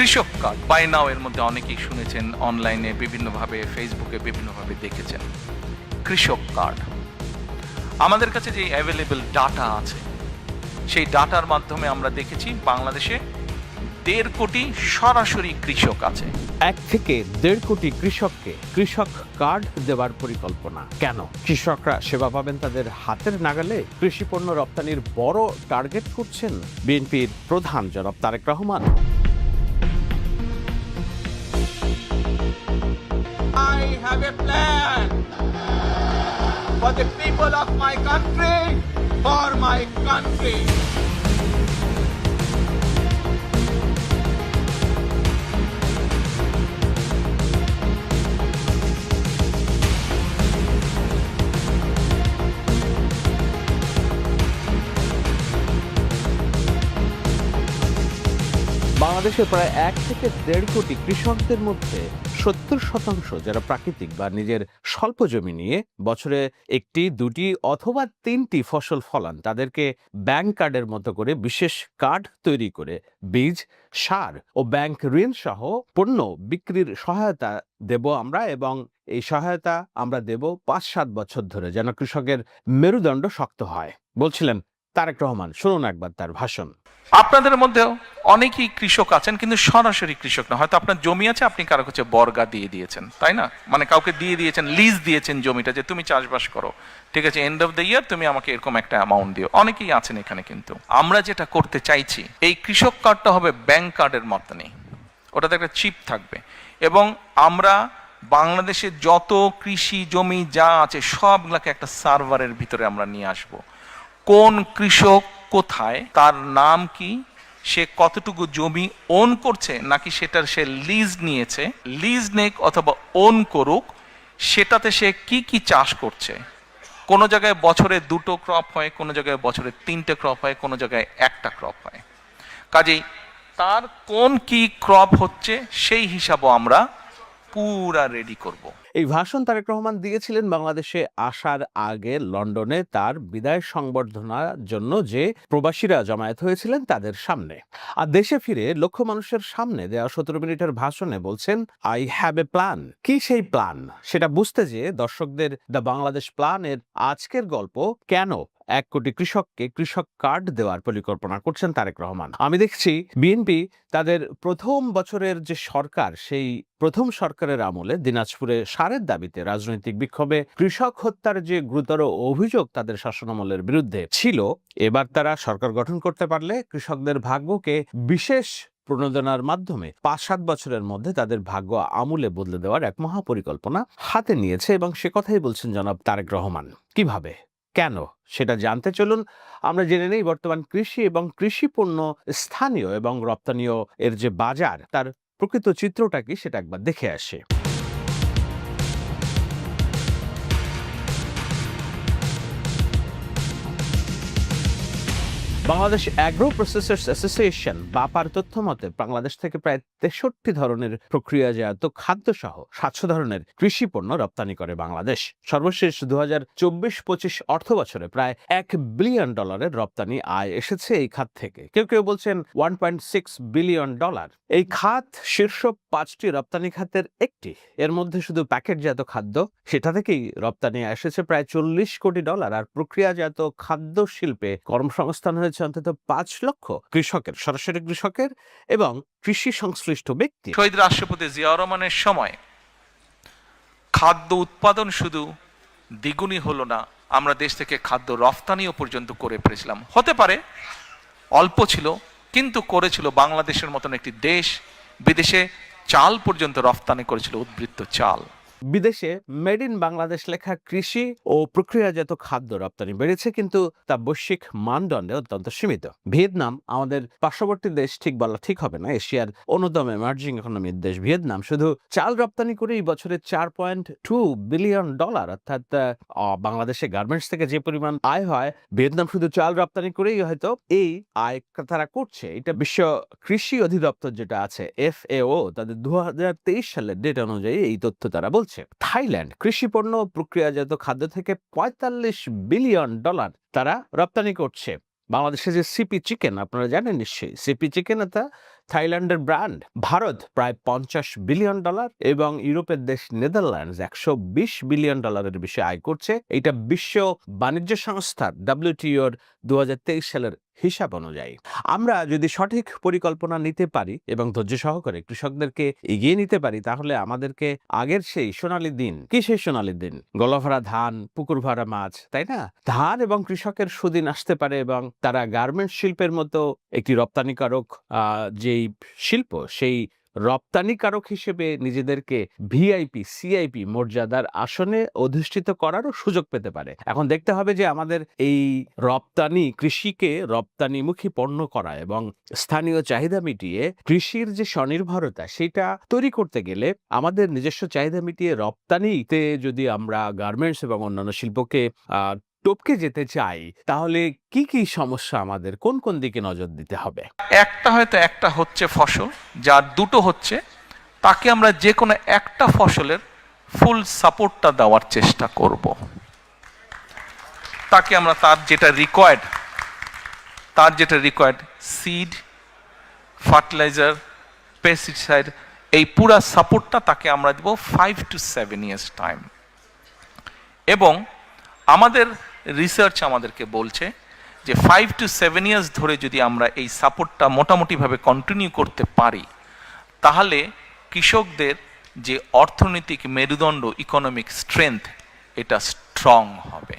কৃষক card by নাও এর মধ্যে অনেকেই শুনেছেন অনলাইনে বিভিন্নভাবে ফেসবুকে বিভিন্নভাবে দেখেছেন কৃষক কার্ড আমাদের কাছে যে অ্যাভেলেবেল ডাটা আছে, সেই ডাটার মাধ্যমে আমরা দেখেছি বাংলাদেশে দেড় কোটি সরাসরি কৃষক আছে। এক থেকে দেড় কোটি কৃষককে কৃষক কার্ড দেওয়ার পরিকল্পনা। কেন? কৃষকরা সেবা পাবেন তাদের হাতের নাগালে। কৃষি পণ্য রপ্তানির বড় টার্গেট করছেন বিএনপির প্রধান জনাব Tarique Rahman. Have a plan for the people of my country, for my country. বাংলাদেশের প্রায় এক থেকে দেড় কোটি কৃষকদের মধ্যে সত্তর শতাংশ যারা প্রাকৃতিক বা নিজের স্বল্প জমি নিয়ে বছরে একটি, দুটি অথবা তিনটি ফসল ফলান, তাদেরকে ব্যাংক কার্ডের মতো করে বিশেষ কার্ড তৈরি করে বীজ, সার ও ব্যাংক ঋণ সহ পণ্য বিক্রির সহায়তা দেব আমরা এবং এই সহায়তা আমরা দেব পাঁচ সাত বছর ধরে যেন কৃষকের মেরুদণ্ড শক্ত হয়। বলছিলেন তারেক রহমান, শুনুন একবার তার ভাষণ। আপনাদের মধ্যেও অনেকেই কৃষক আছেন, কিন্তু সরাসরি কৃষক না। হয়তো আপনার জমি আছে, আপনি কারও কাছে বর্গা দিয়ে দিয়েছেন, তাই না? মানে কাউকে দিয়ে দিয়েছেন লিজ দিয়েছেন জমিটা যে তুমি চাষবাস করো। ঠিক আছে এন্ড অফ দ্য ইয়ার তুমি আমাকে এরকম একটা অ্যামাউন্ট দিও। অনেকেই আছেন এখানে কিন্তু। আমরা যেটা করতে চাইছি, এই কৃষক কার্ডটা হবে ব্যাংক কার্ডের মতনই ওটাতে একটা চিপ থাকবে। এবং আমরা বাংলাদেশের যত কৃষি জমি যা আছে, সবগুলোকে একটা সার্ভারের ভিতরে আমরা নিয়ে আসব। কোন কৃষক কোথায়, তার নাম কি, সে কতটুকু জমি ওন করছে, নাকি সেটার সে লিজ নিয়েছে লিজ নেক অথবা ওন করুক, সেটাতে সে কি কি চাষ করছে কোনো জায়গায় বছরে দুটো ক্রপ হয়, কোনো জায়গায় বছরে তিনটে ক্রপ হয়, কোনো জায়গায় একটা ক্রপ হয় কাজেই তার কোন কি ক্রপ হচ্ছে, সেই হিসাবও আমরা পুরা রেডি করব। এই ভাষণ তারেক রহমান দিয়েছিলেন বাংলাদেশে আসার আগে লন্ডনে তার বিদায় সংবর্ধনার জন্য যে প্রবাসীরা জমায়েত হয়েছিলেন তাদের সামনে। আর দেশে ফিরে লক্ষ মানুষের সামনে দেওয়া সতেরো মিনিটের ভাষণে বলছেন আই হ্যাভ এ প্ল্যান কি সেই প্ল্যান সেটা বুঝতে যে দর্শকদের দ্য বাংলাদেশ প্ল্যানের আজকের গল্প, কেন এক কোটি কৃষককে কৃষক কার্ড দেওয়ার পরিকল্পনা করছেন তারেক রহমান? আমি দেখছি বিএনপি তাদের প্রথম বছরের যে সরকার, সেই প্রথম সরকারের আমলে দিনাজপুরে সারের দাবিতে রাজনৈতিক বিক্ষোভে কৃষক হত্যার যে গুরুতর অভিযোগ তাদের শাসনামলের বিরুদ্ধে ছিল, এবার তারা সরকার গঠন করতে পারলে কৃষকদের ভাগ্যকে বিশেষ প্রণোদনার মাধ্যমে পাঁচ সাত বছরের মধ্যে তাদের ভাগ্য আমূলে বদলে দেওয়ার এক মহাপরিকল্পনা হাতে নিয়েছে এবং সে কথাই বলছেন জনাব তারেক রহমান। কীভাবে? কেন? সেটা জানতে চলুন। আমরা জেনে নেই বর্তমান কৃষি এবং কৃষি পণ্য স্থানীয় এবং রপ্তানীয় এর যে বাজার, তার প্রকৃত চিত্রটা কি সেটা একবার দেখে আসে। বাংলাদেশ অ্যাগ্রো প্রসেসার্স অ্যাসোসিয়েশন বাপার তথ্য মতে বাংলাদেশ থেকে প্রায় তেষট্টি ধরনের প্রক্রিয়াজাত খাদ্য সহ সাতশো ধরনের কৃষি পণ্য রপ্তানি করে বাংলাদেশ। সর্বশেষ দু হাজার চব্বিশ পঁচিশ অর্থ বছরে প্রায় এক বিলিয়ন ডলারের রপ্তানি আয় এসেছে এই খাত থেকে। কেউ কেউ বলছেন one point six billion dollar. এই খাত শীর্ষ পাঁচটি রপ্তানি খাতের একটি। এর মধ্যে শুধু প্যাকেটজাত খাদ্য, সেটা থেকেই রপ্তানি এসেছে প্রায় চল্লিশ কোটি ডলার। আর প্রক্রিয়াজাত খাদ্য শিল্পে কর্মসংস্থান হয়েছে অন্তত পাঁচ লক্ষ কৃষকের, সরাসরি কৃষকের এবং কৃষি সংশ্লিষ্ট ব্যক্তি শহীদ রাষ্ট্রপতি জিয়া রহমানের সময় খাদ্য উৎপাদন শুধু দ্বিগুণই হলো না, আমরা দেশ থেকে খাদ্য রফতানিও পর্যন্ত করে ফেলেছিলাম। হতে পারে, অল্প ছিল, কিন্তু করেছিল। বাংলাদেশের মতন একটি দেশ বিদেশে চাল পর্যন্ত রফতানি করেছিল, উদ্বৃত্ত চাল। বিদেশে মেড ইন বাংলাদেশ লেখা কৃষি ও প্রক্রিয়াজাত খাদ্য রপ্তানি বেড়েছে, কিন্তু তা বৈশ্বিক মানদণ্ডে অত্যন্ত সীমিত। ভিয়েতনাম আমাদের পার্শ্ববর্তী দেশ ঠিক বলা ঠিক হবে না। এশিয়ার অন্যতম এমার্জিং ইকোনমির দেশ ভিয়েতনাম শুধু চাল রপ্তানি করেই বছরে চার পয়েন্ট টু বিলিয়ন ডলার অর্থাৎ বাংলাদেশে গার্মেন্টস থেকে যে পরিমাণ আয় হয়, ভিয়েতনাম শুধু চাল রপ্তানি করেই হয়তো এই আয় তারা করছে। এটা বিশ্ব কৃষি অধিদপ্তর যেটা আছে, এফ এ ও, তাদের দু হাজার তেইশ সালের ডেট অনুযায়ী এই তথ্য তারা বলছে। থাইল্যান্ড কৃষিপণ্য প্রক্রিয়াজাত খাদ্য থেকে পঁয়তাল্লিশ বিলিয়ন ডলার তারা রপ্তানি করছে। বাংলাদেশে যে সিপি চিকেন আপনারা জানেন নিশ্চয়ই। সিপি চিকেন তা থাইল্যান্ডের ব্র্যান্ড ভারত প্রায় পঞ্চাশ বিলিয়ন ডলার এবং ইউরোপের দেশ নেদারল্যান্ডস একশো বিশ বিলিয়ন ডলারের বেশি আয় করছে। এটা বিশ্ব বাণিজ্য সংস্থার ডাব্লিউটিওর দু সালের হিসাব অনুযায়ী। আমরা যদি সঠিক পরিকল্পনা নিতে পারি এবং ধৈর্য সহকারে কৃষকদেরকে এগিয়ে নিতে পারি তাহলে আমাদেরকে আগের সেই সোনালী দিন কি সেই সোনালী দিন? গলাভরা ধান পুকুর ভরা মাছ তাই না? ধান এবং কৃষকের সুদিন আসতে পারে এবং তারা গার্মেন্টস শিল্পের মতো একটি রপ্তানিকারক আহ, যেই শিল্প, সেই রপ্তানিকারক হিসেবে নিজেদেরকে ভিআইপি, সিআইপি মর্যাদার আসনে অধিষ্ঠিত করারও সুযোগ পেতে পারে। এখন দেখতে হবে যে আমাদের এই রপ্তানি কৃষিকে রপ্তানিমুখী পণ্য করা এবং স্থানীয় চাহিদা মিটিয়ে কৃষির যে স্বনির্ভরতা, সেটা তৈরি করতে গেলে আমাদের নিজস্ব চাহিদা মিটিয়ে রপ্তানিতে যদি আমরা গার্মেন্টস এবং অন্যান্য শিল্পকে টপকে যেতে চাই, তাহলে কি কি সমস্যা আমাদের? কোন কোন দিকে নজর দিতে হবে? একটা হয়তো একটা হচ্ছে ফসল, যার দুটো হচ্ছে তাকে আমরা যে কোনো একটা ফসলের ফুল সাপোর্টটা দেওয়ার চেষ্টা করব। তাকে আমরা তার যেটা রিকোয়ার্ড তার যেটা রিকোয়ার্ড সিড ফার্টিলাইজার পেস্টিসাইড এই পুরা সাপোর্টটা তাকে আমরা দেব five two seven years time এবং আমাদের রিসার্চ আমাদেরকে বলছে যে ফাইভ টু সেভেন ইয়ার্স ধরে যদি আমরা এই সাপোর্টটা মোটামুটিভাবে কন্টিনিউ করতে পারি, তাহলে কৃষকদের যে অর্থনৈতিক মেরুদণ্ড ইকোনমিক স্ট্রেংথ এটা স্ট্রং হবে।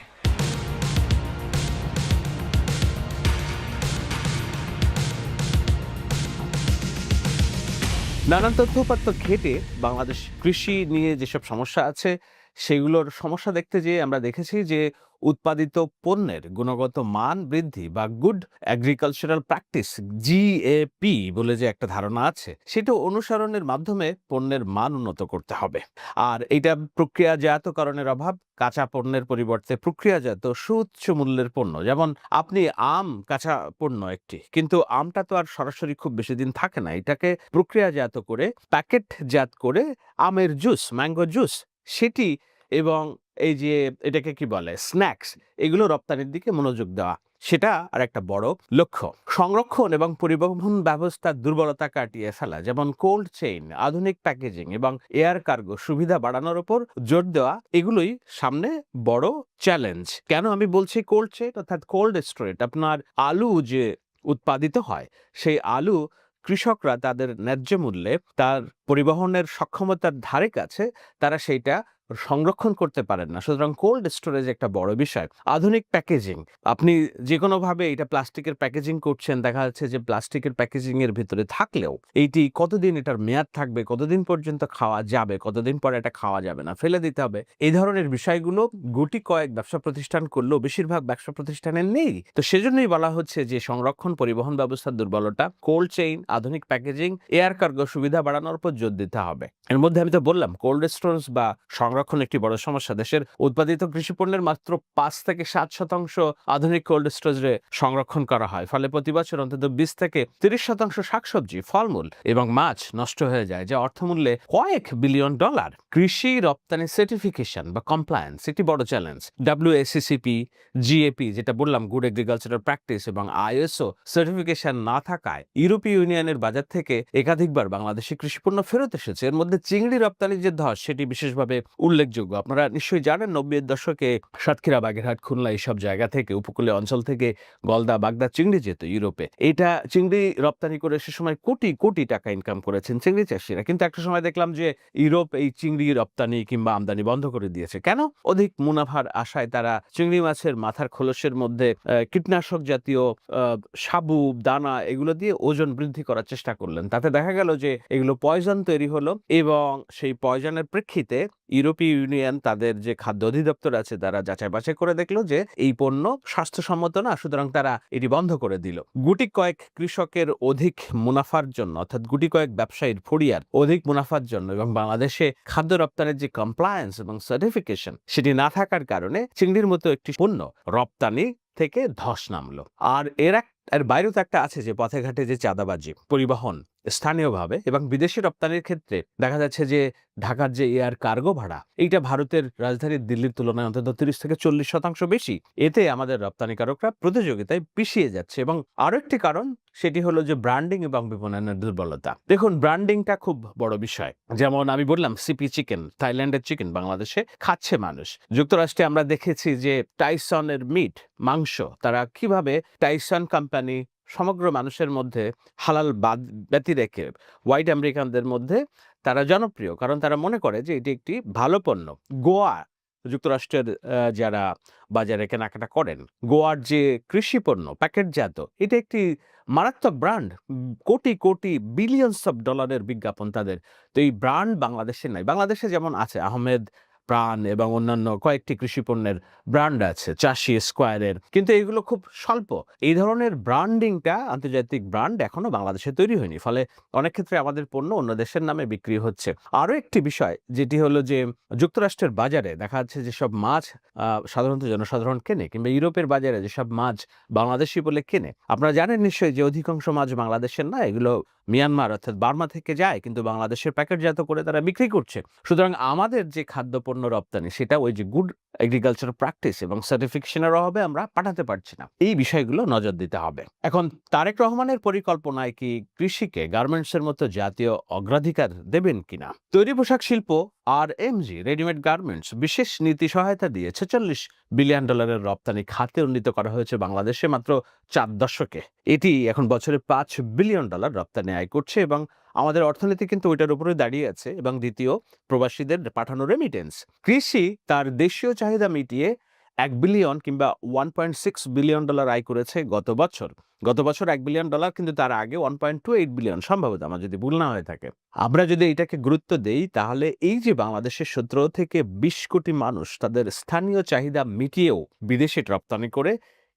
নানান তথ্য উপাত্ত ঘেটে বাংলাদেশ কৃষি নিয়ে যেসব সমস্যা আছে, সেগুলোর সমস্যা দেখতে যেয়ে আমরা দেখেছি যে উৎপাদিত পণ্যের গুণগত মান বৃদ্ধি বা গুড অ্যাগ্রিকালচারাল প্র্যাকটিস জিএপি বলে যে একটা ধারণা আছে, সেটা অনুসরণের মাধ্যমে পণ্যের মান উন্নত করতে হবে। আর এটা প্রক্রিয়াজাতকরণের অভাব, কাঁচা পণ্যের পরিবর্তে প্রক্রিয়াজাত সুউচ্চ মূল্যের পণ্য। যেমন আপনি আম, কাঁচা পণ্য একটি, কিন্তু আমটা তো আর সরাসরি খুব বেশি দিন থাকে না। এটাকে প্রক্রিয়াজাত করে, প্যাকেটজাত করে আমের জুস ম্যাঙ্গো জুস সেটি এবং এই যে এটাকে কি বলে? স্ন্যাক্স এগুলো রপ্তানির দিকে মনোযোগ দেওয়া। সেটা আর একটা বড় লক্ষ্য। সংরক্ষণ এবং পরিবহন ব্যবস্থার দুর্বলতা কাটিয়ে ফেলা, যেমন কোল্ড চেইন আধুনিক প্যাকেজিং এবং এয়ার কার্গো সুবিধা বাড়ানোর উপর জোর দেওয়া, এগুলোই সামনে বড় চ্যালেঞ্জ কেন আমি বলছি কোল্ড চেইন অর্থাৎ কোল্ড স্টোরেট আপনার আলু যে উৎপাদিত হয়, সেই আলু কৃষকরা তাদের ন্যায্য মূল্যে তার পরিবহনের সক্ষমতার ধারে কাছে তারা সেইটা সংরক্ষণ করতে পারেন না। সুতরাং কোল্ড স্টোরেজ একটা বড় বিষয়। আধুনিক প্যাকেজিং আপনি যে কোনোভাবে এটা প্লাস্টিকের প্যাকেজিং করছেন, দেখা যাচ্ছে যে প্লাস্টিকের প্যাকেজিং এর ভিতরে থাকলেও এইটি কতদিন এটার মেয়াদ থাকবে, কতদিন পর্যন্ত খাওয়া যাবে, কতদিন পরে এটা খাওয়া যাবে না, ফেলে দিতে হবে। এই ধরনের বিষয়গুলো গুটি কয়েক ব্যবসা প্রতিষ্ঠান করলেও বেশিরভাগ ব্যবসা প্রতিষ্ঠানের নেই। তো সেজন্যই বলা হচ্ছে যে সংরক্ষণ পরিবহন ব্যবস্থার দুর্বলতা কোল্ড চেইন আধুনিক প্যাকেজিং এয়ার কার্গো সুবিধা বাড়ানোর উপর জোর দিতে হবে। এর মধ্যে আমি তো বললাম কোল্ড স্টোরেজ বা সংরক্ষণ একটি বড় সমস্যা। দেশের উৎপাদিত কৃষি পণ্যের মাত্র পাঁচ থেকে সাত শতাংশ আধুনিক কোল্ড স্টোরেজে সংরক্ষণ করা হয়। ফলে প্রতি বছর অন্তত বিশ থেকে তিরিশ শতাংশ শাকসবজি, ফলমূল এবং মাছ নষ্ট হয়ে যায়, যা অর্থমূল্যে কয়েক বিলিয়ন ডলার। কৃষি রপ্তানি সার্টিফিকেশন বা কমপ্লায়েন্স একটি বড় চ্যালেঞ্জ ডাব্লিউএসিসিপি জিএপি যেটা বললাম গুড এগ্রিকালচারাল প্র্যাকটিস এবং আইএসও সার্টিফিকেশন না থাকায় ইউরোপীয় ইউনিয়নের বাজার থেকে একাধিকবার বাংলাদেশি কৃষিপণ্য ফেরত এসেছে। এর মধ্যে চিংড়ি রপ্তানির যে ধস, সেটি বিশেষভাবে উল্লেখযোগ্য। আপনারা নিশ্চয়ই জানেন নব্বইয়ের দশকে সাতক্ষীরা, বাগেরহাট, খুলনা এইসব জায়গা থেকে উপকূলীয় অঞ্চল থেকে গলদা, বাগদা, চিংড়ি যেত ইউরোপে। এটা চিংড়ি রপ্তানি করে সে সময় কোটি কোটি টাকা ইনকাম করেছেন চিংড়ি চাষিরা। কিন্তু একটা সময় দেখলাম যে ইউরোপ এই চিংড়ি রপ্তানি কিংবা আমদানি বন্ধ করে দিয়েছে। কেন? অধিক মুনাফার আশায় তারা চিংড়ি মাছের মাথার খোলসের মধ্যে কীটনাশক জাতীয় সাবু, দানা এগুলো দিয়ে ওজন বৃদ্ধি করার চেষ্টা করলেন। তাতে দেখা গেল যে এগুলো পয়জন তৈরি হলো এবং সেই পয়জনের প্রেক্ষিতে ইউরোপীয় ইউনিয়ন তাদের যে খাদ্য অধিদপ্তর আছে, তারা যাচাই বাছাই করে দেখল যে এই পণ্য স্বাস্থ্যসম্মত না, সুতরাং তারা এটি বন্ধ করে দিল। গুটি কয়েক কৃষকের অধিক মুনাফার জন্য, অর্থাৎ গুটি কয়েক ব্যবসায়ীর ফড়িয়ার অধিক মুনাফার জন্য এবং বাংলাদেশে খাদ্য রপ্তানির যে কমপ্লায়েন্স এবং সার্টিফিকেশন সেটি না থাকার কারণে চিংড়ির মতো একটি পণ্য রপ্তানি থেকে ধস নামলো। আর এর এক এর বাইরেও তো একটা আছে যে পথে ঘাটে যে চাঁদাবাজি, পরিবহন স্থানীয়ভাবে এবং বিদেশি রপ্তানির ক্ষেত্রে দেখা যাচ্ছে যে, ঢাকার যে এয়ার কার্গো ভাড়া, এইটা ভারতের রাজধানী দিল্লির তুলনায় অন্তত তিরিশ থেকে চল্লিশ শতাংশ বেশি। এতে আমাদের রপ্তানিকারকরা প্রতিযোগিতায় পিছিয়ে যাচ্ছে এবং আরও একটি কারণ সেটি হলো যে ব্র্যান্ডিং এবং বিপণনের দুর্বলতা। দেখুন ব্র্যান্ডিংটা খুব বড় বিষয়। যেমন আমি বললাম সিপি চিকেন থাইল্যান্ডের চিকেন বাংলাদেশে খাচ্ছে মানুষ। যুক্তরাষ্ট্রে আমরা দেখেছি যে টাইসনের মিট মাংস, তারা কীভাবে টাইসন কোম্পানি সমগ্র মানুষের মধ্যে হালাল বাদ ব্যতি রেখে হোয়াইট আমেরিকানদের মধ্যে তারা জনপ্রিয়। কারণ তারা মনে করে যে এটি একটি ভালো পণ্য। গোয়া যুক্তরাষ্ট্রের যারা বাজারে কেনাকাটা করেন, গোয়ার যে কৃষি পণ্য, প্যাকেটজাত, এটা একটি মারাত্মক brand, crore crore, billions of ডলারের বিজ্ঞাপন তাদের। তো এই ব্র্যান্ড বাংলাদেশে নাই বাংলাদেশে যেমন আছে, আহমেদ প্রাণ এবং অন্যান্য কয়েকটি কৃষি পণ্যের ব্র্যান্ড আছে, চাষি স্কোয়ারের। কিন্তু এগুলো খুব স্বল্প। এই ধরনের ব্র্যান্ডিংটা আন্তর্জাতিক ব্র্যান্ড এখনও বাংলাদেশে তৈরি হয়নি। ফলে অনেক ক্ষেত্রে আমাদের পণ্য অন্য দেশের নামে বিক্রি হচ্ছে। আরও একটি বিষয়, যেটি হলো যে যুক্তরাষ্ট্রের বাজারে দেখা যাচ্ছে যেসব মাছ সাধারণত জনসাধারণ কেনে কিংবা ইউরোপের বাজারে যেসব মাছ বাংলাদেশি বলে কেনে, আপনারা জানেন নিশ্চয়ই যে অধিকাংশ মাছ বাংলাদেশের না, এগুলো মিয়ানমার অর্থাৎ বার্মা থেকে যায়, কিন্তু বাংলাদেশের প্যাকেটজাত করে তারা বিক্রি করছে। সুতরাং আমাদের যে খাদ্যপণ্য রপ্তানি, সেটা ওই যে গুড এগ্রিকালচার প্র্যাকটিস এবং সার্টিফিকেশনের অভাবে আমরা পাঠাতে পারছি না। এই বিষয়গুলো নজর দিতে হবে। এখন তারেক রহমানের পরিকল্পনায় কি কৃষিকে গার্মেন্টসের মতো জাতীয় অগ্রাধিকার দেবেন কিনা? তৈরি পোশাক শিল্প আর এমজি রেডিমেড গার্মেন্টস বিশেষ নীতি সহায়তা দিয়ে ছেচল্লিশ বিলিয়ন ডলারের রপ্তানি খাতে উন্নীত করা হয়েছে বাংলাদেশে মাত্র চার দশকে। এটি এখন বছরে পাঁচ বিলিয়ন ডলার রপ্তানি আয় করছে এবং আমাদের অর্থনীতি কিন্তু ওইটার উপরে দাঁড়িয়ে আছে। এবং দ্বিতীয়, প্রবাসীদের পাঠানো রেমিটেন্স কৃষি তার দেশীয় চাহিদা মিটিয়ে এক বিলিয়ন কিংবা one point six billion dollar আয় করেছে গত বছর। গত বছর এক বিলিয়ন ডলার কিন্তু তার আগে one point two eight billion সম্ভবত আমার যদি ভুল না হয়ে থাকে। আমরা যদি এটাকে গুরুত্ব দেই, তাহলে এই যে বাংলাদেশের সতেরো থেকে বিশ কোটি মানুষ তাদের স্থানীয় চাহিদা মিটিয়েও বিদেশে রপ্তানি করে,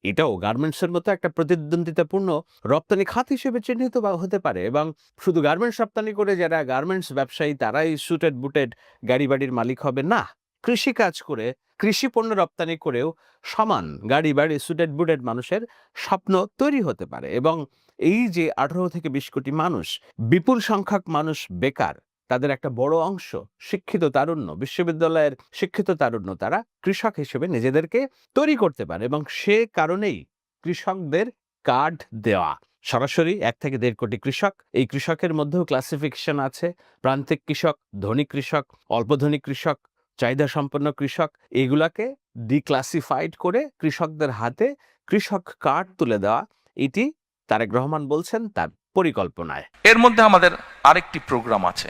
এটাও গার্মেন্টসের মতো একটা প্রতিদ্বন্দ্বিতাপূর্ণ রপ্তানি খাত হিসেবে চিহ্নিত হতে পারে এবং শুধু গার্মেন্টস রপ্তানি করে যারা গার্মেন্টস ব্যবসায়ী, তারাই সুটেড বুটেড গাড়ি বাড়ির মালিক হবে না। কৃষি কাজ করে কৃষি পণ্য রপ্তানি করেও সমান গাড়ি বাড়ি সুটেড বুটেড মানুষের স্বপ্ন তৈরি হতে পারে এবং এই যে আঠারো থেকে বিশ কোটি মানুষ, বিপুল সংখ্যক মানুষ বেকার, তাদের একটা বড় অংশ শিক্ষিত তারুণ্য, বিশ্ববিদ্যালয়ের শিক্ষিত তারুণ্য তারা কৃষক হিসেবে নিজেদেরকে তৈরি করতে পারে এবং সে কারণেই কৃষকদের কার্ড দেওয়া। সরাসরি এক থেকে দেড় কোটি কৃষক, এই কৃষকের মধ্যেও ক্লাসিফিকেশন আছে, প্রান্তিক কৃষক, ধনী কৃষক, অল্প ধনী কৃষক চাহিদা সম্পন্ন কৃষক, এগুলাকে ডিক্লাসিফাইড করে কৃষকদের হাতে কৃষক কার্ড তুলে দেওয়া, এটি তারেক রহমান বলছেন তার পরিকল্পনায়। এর মধ্যে আমাদের আরেকটি প্রোগ্রাম আছে,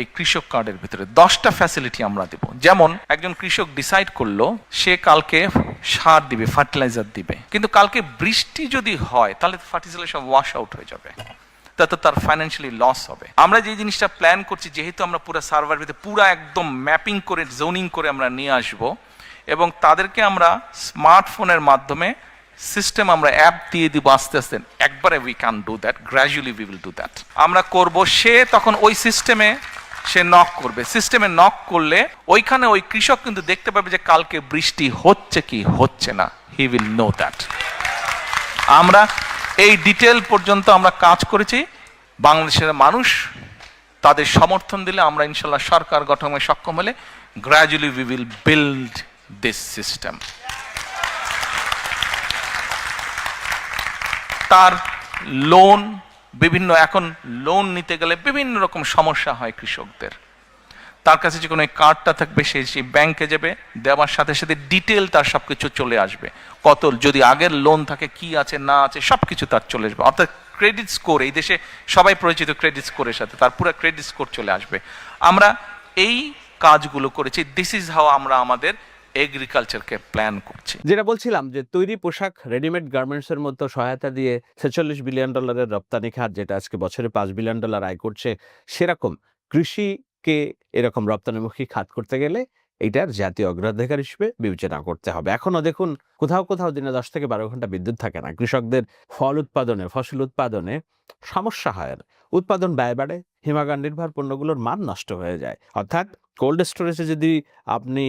এই কৃষক কার্ডের ভিতরে। দশটা ফ্যাসিলিটি আমরা দেব। যেমন, একজন কৃষক ডিসাইড করল, সে কালকে সার দিবে ফার্টিলাইজার দিবে। কিন্তু কালকে বৃষ্টি যদি হয়, তাহলে ফার্টিলাইজার সব ওয়াশ আউট হয়ে যাবে। তাতে তার ফাইন্যান্সিয়ালি লস হবে। আমরা যে জিনিসটা প্ল্যান করছি, যেহেতু আমরা পুরো সার্ভার ভিতরে পুরো একদম ম্যাপিং করে জোনিং করে আমরা নিয়ে আসব এবং তাদেরকে আমরা স্মার্টফোনের মাধ্যমে সিস্টেম আমরা অ্যাপ দিয়ে দিব আস্তে আস্তে। একবারে we can do that gradually we will do that আমরা করব, সে তখন ওই সিস্টেমে সে নক করবে। সিস্টেমে নক করলে ওইখানে ওই কৃষক কিন্তু দেখতে পাবে যে কালকে বৃষ্টি হচ্ছে কি হচ্ছে না। হি উইল নো দ্যাট আমরা এই ডিটেল পর্যন্ত আমরা কাজ করেছি। বাংলাদেশের মানুষ তাদের সমর্থন দিলে আমরা ইনশাল্লাহ সরকার গঠনে সক্ষম হলে gradually we will build this system তার লোন বিভিন্ন এখন লোন নিতে গেলে বিভিন্ন রকম সমস্যা হয় কৃষকদের। তার কাছে যে কোনো কার্ডটা থাকবে, সে সেই ব্যাংকে যাবে, দেওয়ার সাথে সাথে ডিটেল তার সব কিছু চলে আসবে। কত যদি আগের লোন থাকে, কি আছে, না আছে সব কিছু তার চলে আসবে। অর্থাৎ ক্রেডিট স্কোর এই দেশে সবাই পরিচিত ক্রেডিট স্কোরের সাথে, তার পুরো ক্রেডিট স্কোর চলে আসবে। আমরা এই কাজগুলো করেছি দিস ইজ হাও আমরা আমাদের এগ্রিকালচারকে প্ল্যান করছি। যেটা বলছিলাম যে, তৈরি পোশাক রেডিমেড গার্মেন্টসের মতো সহায়তা দিয়ে ছেচল্লিশ বিলিয়ন ডলারের রপ্তানি খাত, যেটা আজকে বছরে পাঁচ বিলিয়ন ডলার আয় করছে, সেরকম কৃষিকে এরকম রপ্তানিমুখী খাত করতে গেলে এটার জাতীয় অগ্রাধিকার হিসেবে বিবেচনা করতে হবে। এখনও দেখুন, কোথাও কোথাও দিনে দশ থেকে বারো ঘণ্টা বিদ্যুৎ থাকে না। কৃষকদের ফল উৎপাদনে, ফসল উৎপাদনে সমস্যা হয় উৎপাদন ব্যয় বাড়ে, হিমাগার নির্ভর পণ্যগুলোর মান নষ্ট হয়ে যায়। অর্থাৎ কোল্ড স্টোরেজে যদি আপনি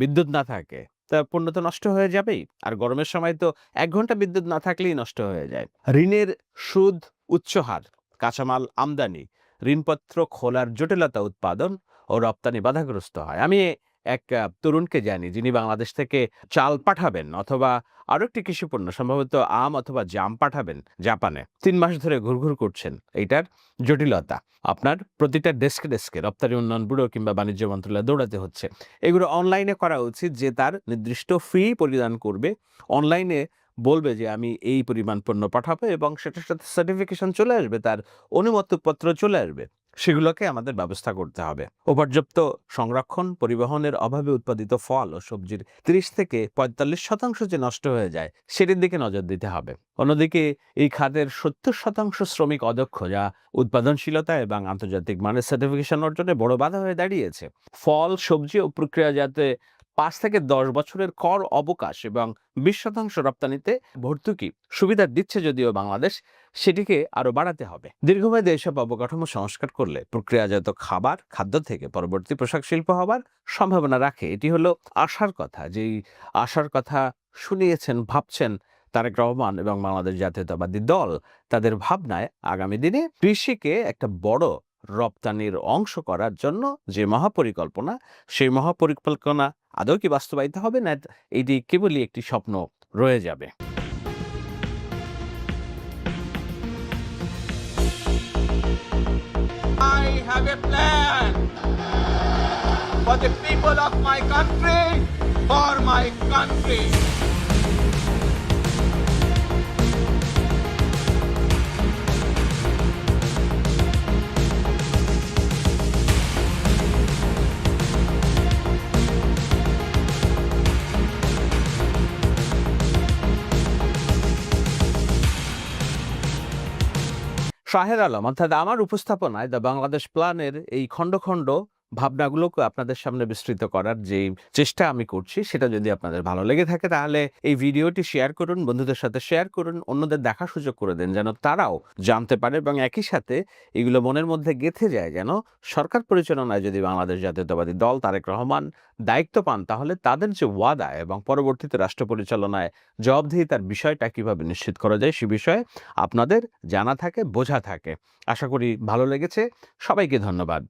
বিদ্যুৎ না থাকে, তা পণ্য তো নষ্ট হয়ে যাবেই। আর গরমের সময় তো এক ঘণ্টা বিদ্যুৎ না থাকলেই নষ্ট হয়ে যায়। ঋণের সুদ, উচ্চ হার, কাঁচামাল আমদানি, ঋণপত্র খোলার জটিলতা উৎপাদন ও রপ্তানি বাধাগ্রস্ত হয়। আমি এক তরুণকে জানি যিনি বাংলাদেশ থেকে চাল পাঠাবেন অথবা আরও একটি কৃষিপণ্য, সম্ভবত আম অথবা জাম পাঠাবেন জাপানে। তিন মাস ধরে ঘুরঘুর করছেন এইটার জটিলতা। আপনার প্রতিটা ডেস্কে ডেস্কে রপ্তানি উন্নয়ন ব্যুরো কিংবা বাণিজ্য মন্ত্রণালয়ে দৌড়াতে হচ্ছে। এগুলো অনলাইনে করা উচিত যে তার নির্দিষ্ট ফি পরিধান করবে। অনলাইনে বলবে যে আমি এই পরিমাণ পণ্য পাঠাবো এবং সেটার সাথে সার্টিফিকেশন চলে আসবে, তার অনুমতিপত্র চলে আসবে। সেগুলোকে আমাদের ব্যবস্থা করতে হবে। অপর্যাপ্ত সংরক্ষণ, পরিবহনের অভাবে উৎপাদিত ফল ও সবজির তিরিশ থেকে পঁয়তাল্লিশ শতাংশ যে নষ্ট হয়ে যায়, সেটির দিকে নজর দিতে হবে। অন্যদিকে, এই খাতের সত্তর শতাংশ শ্রমিক অদক্ষ, যা উৎপাদনশীলতা এবং আন্তর্জাতিক মানের সার্টিফিকেশন অর্জনে বড় বাধা হয়ে দাঁড়িয়েছে। ফল, সবজি ও প্রক্রিয়াজাতে পাঁচ থেকে দশ বছরের কর অবকাশ এবং বিশ শতাংশ রপ্তানিতে ভর্তুকি সুবিধা দিচ্ছে যদিও বাংলাদেশ, সেটিকে আরও বাড়াতে হবে। দীর্ঘমেয়াদে এসব অবকাঠামো সংস্কার করলে প্রক্রিয়াজাত খাবার, খাদ্য থেকে পরবর্তী পোশাক শিল্প হবার সম্ভাবনা রাখে। এটি হলো আশার কথা, যেই আশার কথা শুনিয়েছেন, ভাবছেন তারেক রহমান এবং বাংলাদেশ জাতীয়তাবাদী দল। তাদের ভাবনায় আগামী দিনে কৃষিকে একটা বড় রপ্তানির অংশ করার জন্য যে মহাপরিকল্পনা সেই মহাপরিকল্পনা আদৌ কি বাস্তবায়িত হবে না এটি কেবলই একটি স্বপ্ন রয়ে যাবে for the people of my country, for my country. শাহের আলম অর্থাৎ আমার উপস্থাপনায় দ্য বাংলাদেশ প্ল্যানের এই খণ্ড খণ্ড ভাবনাগুলোকে আপনাদের সামনে বিস্তৃত করার যে চেষ্টা আমি করছি, সেটা যদি আপনাদের ভালো লেগে থাকে তাহলে এই ভিডিওটি শেয়ার করুন, বন্ধুদের সাথে শেয়ার করুন, অন্যদের দেখার সুযোগ করে দেন যেন তারাও জানতে পারে এবং একই সাথে এগুলো মনের মধ্যে গেঁথে যায় যেন সরকার পরিচালনায় যদি বাংলাদেশ জাতীয়তাবাদী দল তারেক রহমান দায়িত্ব পান, তাহলে তাদের যে ওয়াদা এবং পরবর্তীতে রাষ্ট্র পরিচালনায় জবাবদিহিতার বিষয়টা কীভাবে নিশ্চিত করা যায় সে বিষয়ে আপনাদের জানা থাকে, বোঝা থাকে। আশা করি ভালো লেগেছে। সবাইকে ধন্যবাদ।